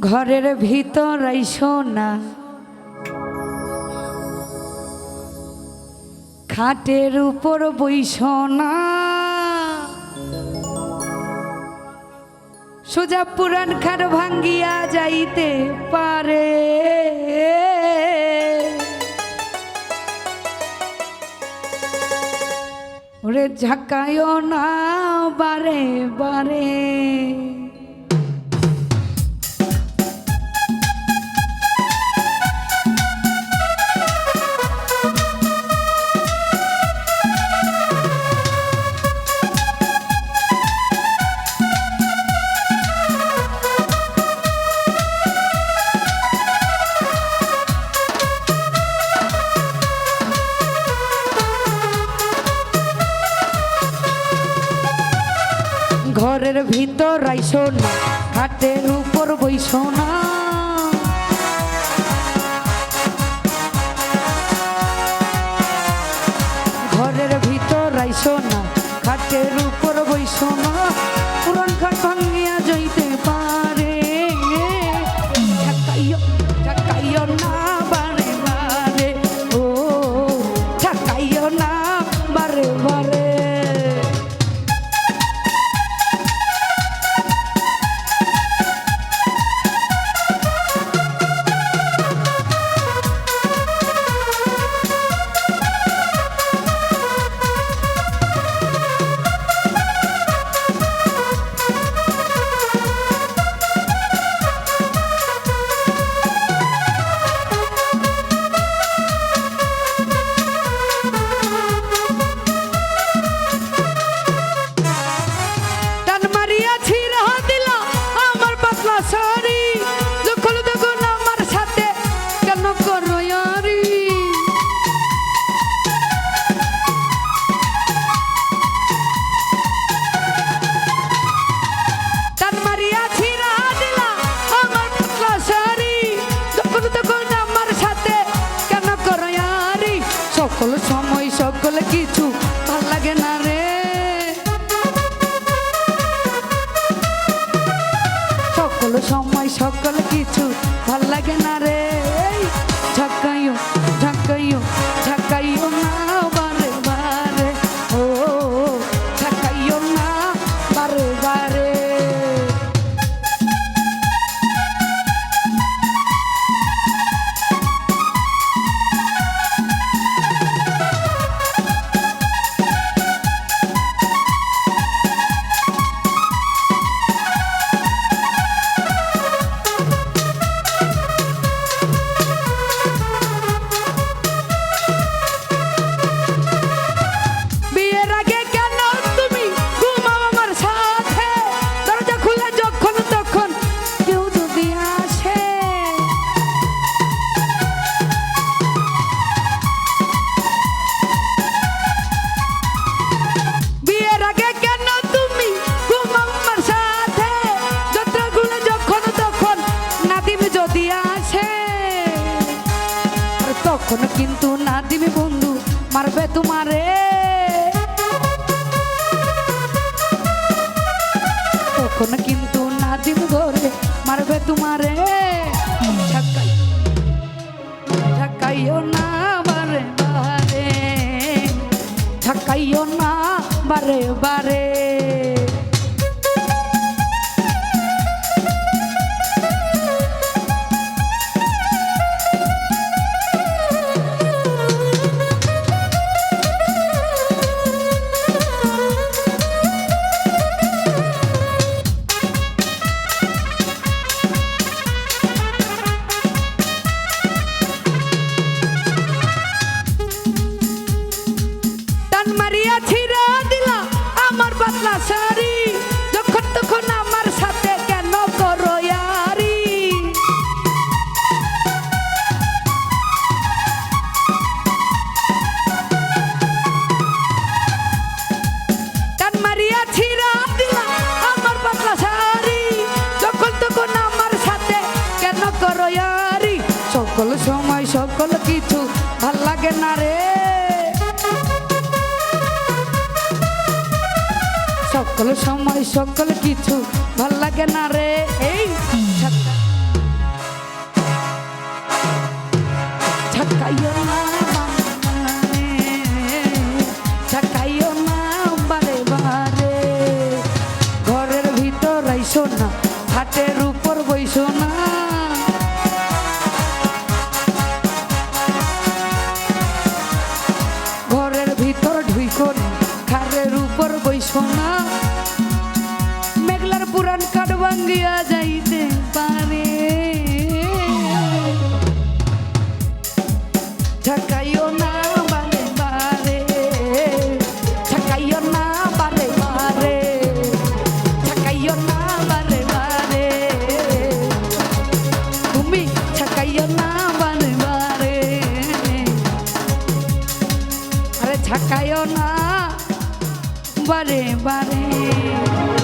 ঘরের ভিতর না। খাটের উপর বইস না। সোজা পুরান খাট ভাঙ্গিয়া যাইতে পারে। ওরে ঝাঁকায় না বারে বারে। ঘরের ভিতর আইসো না খাটের উপর বইসো ঘরের ভিতর আইসো না খাটের উপর বইসো না। পুরান খাট ভাঙ্গিয়া সকল সময়, সকল কিছু ভালো লাগে না রে। সকল সময়, সকল কিছু ভালো লাগে না রে। ঝাঁকাইও। আর কিন্তু না দিবি বন্ধু মারবে তোমারে। তখন কিন্তু নাদিম ধরে মারবে তোমারে। ঝাঁকাই, ঝাঁকাইও না বারে বারে, ঝাঁকাইও না বারে বারে। সকল সময় সকল কিছু ভালো লাগে না রে। সকল সময় সকল কিছু ভালো লাগে না রে। এই না ঘরের ভিতর আইসো না, হাটের উপর বইসো না। উপর বৈষণা মেঘলার পুরান কাঠ ভাঙ্গিয়া যাইতে বারে বারে।